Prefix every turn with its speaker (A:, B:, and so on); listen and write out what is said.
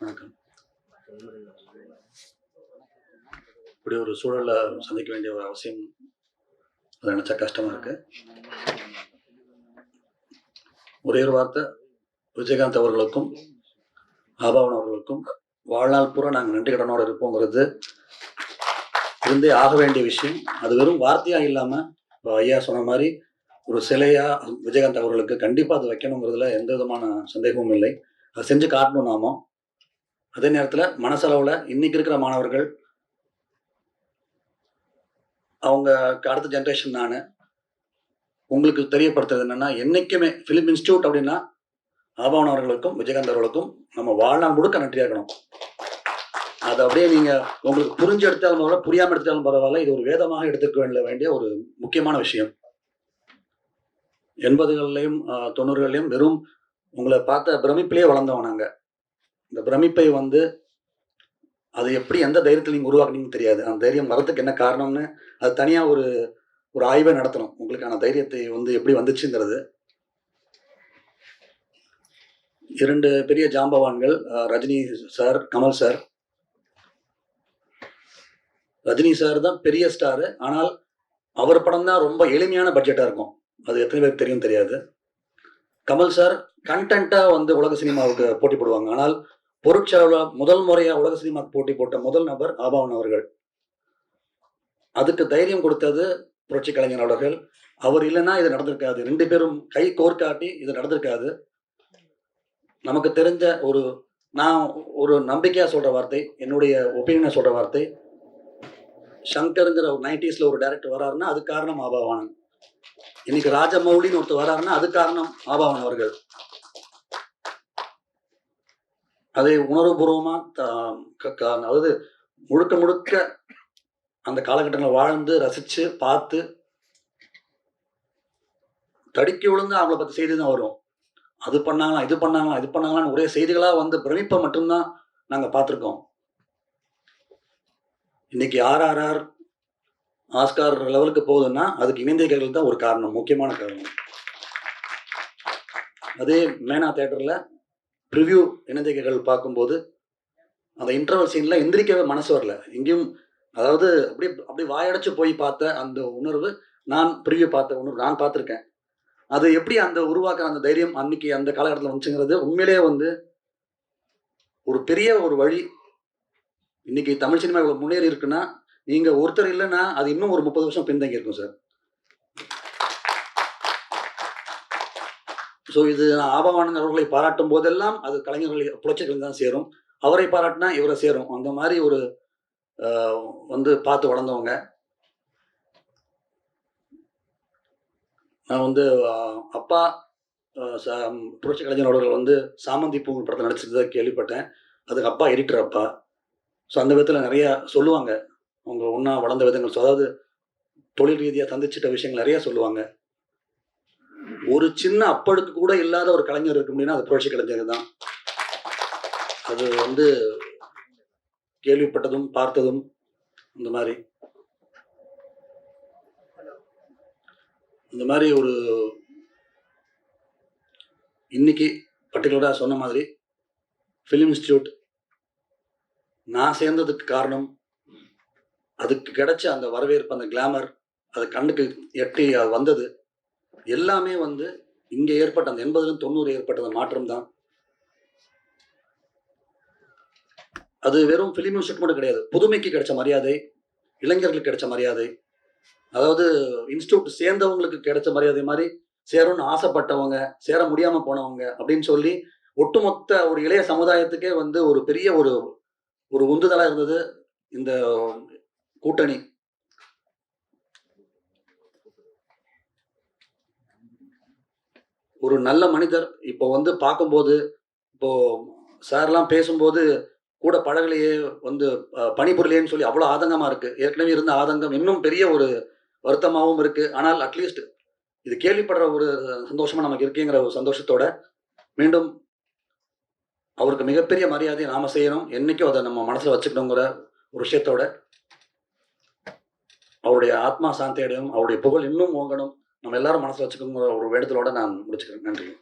A: வணக்கம் இப்படி ஒரு சூழலை சந்திக்க வேண்டிய ஒரு அவசியம் அதை நினச்சா கஷ்டமாக இருக்கு. ஒரே ஒரு வார்த்தை விஜயகாந்த் அவர்களுக்கும் ஆபாவன் அவர்களுக்கும் வாழ்நாள் பூரா நாங்கள் நன்றி கடனோடு இருப்போங்கிறது இருந்தே ஆக வேண்டிய விஷயம். அது வெறும் வார்த்தையாக இல்லாமல் இப்போ ஐயா சொன்ன மாதிரி ஒரு சிலையா விஜயகாந்த் அவர்களுக்கு கண்டிப்பாக அது வைக்கணுங்கிறதுல எந்த விதமான சந்தேகமும் இல்லை. அதை செஞ்சு காட்டணும் நாம. அதே நேரத்தில் மனசளவில் இன்னைக்கு இருக்கிற மாணவர்கள் அவங்க அடுத்த ஜென்ரேஷன் நான் உங்களுக்கு தெரியப்படுத்துறது என்னன்னா என்னைக்குமே ஃபிலிம் இன்ஸ்டியூட் அப்படின்னா ஆபாவன் அவர்களுக்கும் விஜயகாந்த் அவர்களுக்கும் நம்ம வாழ்நாள் முழுக்க நன்றியா இருக்கணும். அது அப்படியே நீங்க உங்களுக்கு புரிஞ்சு எடுத்தாலும் பரவாயில்ல புரியாம எடுத்தாலும் பரவாயில்ல. இது ஒரு வேதமாக எடுத்துக்க வேண்டிய வேண்டிய ஒரு முக்கியமான விஷயம். எண்பதுகள்லையும் தொண்ணூறுகள்லையும் வெறும் உங்களை பார்த்த பிரமிப்பிலேயே வளர்ந்தவன் நாங்கள் இந்த பிரமிப்பை வந்து அது எப்படி எந்த தைரியத்தில் நீங்கள் உருவாக்குனீங்கன்னு தெரியாது. அந்த தைரியம் வரதுக்கு என்ன காரணம்னு அது தனியாக ஒரு ஒரு ஆய்வை நடத்தணும். உங்களுக்கான தைரியத்தை வந்து எப்படி வந்துச்சுங்கிறது. இரண்டு பெரிய ஜாம்பவான்கள் Rajini sir Kamal sir Rajini sir தான் பெரிய ஸ்டாரு ஆனால் அவர் படம் தான் ரொம்ப எளிமையான பட்ஜெட்டாக இருக்கும். அது எத்தனை பேருக்கு தெரியும் தெரியாது. கமல் சார் கண்டென்ட்டாக வந்து உலக சினிமாவுக்கு போட்டி போடுவாங்க. ஆனால் பொருட்செலவில் முதல் முறையாக உலக சினிமாவுக்கு போட்டி போட்ட முதல் நபர் ஆபாவன் அவர்கள். அதுக்கு தைரியம் கொடுத்தது புரட்சி கலைஞர் அவர்கள். அவர் இல்லைன்னா இது நடந்திருக்காது. ரெண்டு பேரும் கை கோர்க்காட்டி இது நடந்திருக்காது. நமக்கு தெரிஞ்ச ஒரு நான் ஒரு நம்பிக்கையாக சொல்கிற வார்த்தை என்னுடைய ஒப்பீனியனை சொல்கிற வார்த்தை சங்கருங்கிற ஒரு நைன்டிஸில் ஒரு டேரக்டர் வராருன்னா அது காரணம் ஆபாவானன். இன்னைக்கு ராஜமௌலின்னு ஒருத்தர் வராருன்னா அது காரணம் ஆபாவன் அவர்கள். அதை உணர்வுபூர்வமா த- அதாவது முழுக்க முழுக்க அந்த காலகட்டங்களை வாழ்ந்து ரசிச்சு பார்த்து தடுக்கி விழுந்து அவங்கள பத்தி செய்தி தான் வரும். அது பண்ணாங்களா இது பண்ணாங்களா இது பண்ணாங்களான்னு ஒரே செய்திகளா வந்து பிரமிப்பை மட்டும்தான் நாங்க பார்த்துருக்கோம். இன்னைக்கு ஆர்ஆர்ஆர் ஆஸ்கார் லெவலுக்கு போகுதுன்னா அதுக்கு இணைந்திகள் தான் ஒரு காரணம் முக்கியமான காரணம். அதே மேனா தேட்டரில் ப்ரிவ்யூ இணைந்திகள் பார்க்கும்போது அந்த இன்டர்வல் சீனில் எந்திரிக்கவே மனசு வரல. எங்கேயும் அதாவது அப்படியே அப்படி வாயடைச்சு போய் பார்த்த அந்த உணர்வு நான் ப்ரிவ்யூ பார்த்த உணர்வு நான் பார்த்துருக்கேன். அது எப்படி அந்த உருவாக்குற அந்த தைரியம் அன்னைக்கு அந்த காலகட்டத்தில் வந்துச்சுங்கிறது உண்மையிலேயே வந்து ஒரு பெரிய ஒரு வழி. இன்னைக்கு தமிழ் சினிமா இவ்வளோ முன்னேறி இருக்குன்னா நீங்க ஒருத்தர் இல்லைன்னா அது இன்னும் ஒரு முப்பது வருஷம் பின்தங்கி இருக்கும் சார். ஸோ இது ஆபவானன் அவர்களை பாராட்டும் போதெல்லாம் அது கலைஞர்களை புரட்சிகள் தான் சேரும். அவரை பாராட்டினா இவரை சேரும். அந்த மாதிரி ஒரு வந்து பார்த்து வளர்ந்தவங்க. நான் வந்து அப்பா புரட்சி கலைஞர் அவர்கள் வந்து சாமந்தி பூ படத்தில் நடிச்சதை கேள்விப்பட்டேன். அதுக்கு அப்பா எடிட்டர் அப்பா. ஸோ அந்த விதத்தில் நிறையா சொல்லுவாங்க. அவங்க ஒன்றா வளர்ந்த விதங்கள். அதாவது தொழில் ரீதியாக சந்திச்சிட்ட விஷயங்கள் நிறைய சொல்லுவாங்க. ஒரு சின்ன அப்பழுக்கு கூட இல்லாத ஒரு கலைஞர் இருக்க அப்படின்னா அது புரட்சி கலைஞர் தான். அது வந்து கேள்விப்பட்டதும் பார்த்ததும் இந்த மாதிரி. இந்த மாதிரி ஒரு இன்னைக்கு பர்டிகுலராக சொன்ன மாதிரி ஃபிலிம் இன்ஸ்டியூட் நான் சேர்ந்ததுக்கு காரணம் அதுக்கு கிடைச்ச அந்த வரவேற்பு அந்த கிளாமர் அது கண்ணுக்கு எட்டி அது வந்தது. எல்லாமே வந்து இங்கே ஏற்பட்ட அந்த எண்பதுலேருந்து தொண்ணூறு ஏற்பட்ட அந்த மாற்றம் தான் அது வெறும் ஃபிலிம் மியூசிக் மட்டும் கிடையாது. புதுமைக்கு கிடைச்ச மரியாதை இளைஞர்களுக்கு கிடைச்ச மரியாதை அதாவது இன்ஸ்டியூட் சேர்ந்தவங்களுக்கு கிடைச்ச மரியாதை மாதிரி சேரும்னு ஆசைப்பட்டவங்க சேர முடியாம போனவங்க அப்படின்னு சொல்லி ஒட்டுமொத்த ஒரு இளைய சமுதாயத்துக்கே வந்து ஒரு பெரிய ஒரு ஒரு உந்துதலா இருந்தது இந்த கூட்டணி. ஒரு நல்ல மனிதர் இப்போ வந்து பார்க்கும்போது இப்போ சார்லாம் பேசும்போது கூட பழகலையே வந்து பணிபுரியலையேன்னு சொல்லி அவ்வளோ ஆதங்கமாக இருக்கு. ஏற்கனவே இருந்த ஆதங்கம் இன்னும் பெரிய ஒரு வருத்தமாகவும் இருக்கு. ஆனால் அட்லீஸ்ட் இது கேள்விப்படுற ஒரு சந்தோஷமா நமக்கு இருக்கேங்கிற ஒரு சந்தோஷத்தோட மீண்டும் அவருக்கு மிகப்பெரிய மரியாதையை நாம செய்யணும். என்னைக்கும் அதை நம்ம மனசில் வச்சுக்கணுங்கிற ஒரு விஷயத்தோட அவருடைய ஆத்மா சாந்தி அடையும் அவருடைய புகழ் இன்னும் ஓங்கணும். நம்ம எல்லாரும் மனசுல வச்சுக்கணுங்கிற ஒரு வேண்டுதலோட நான் முடிச்சுக்கிறேன். நன்றி.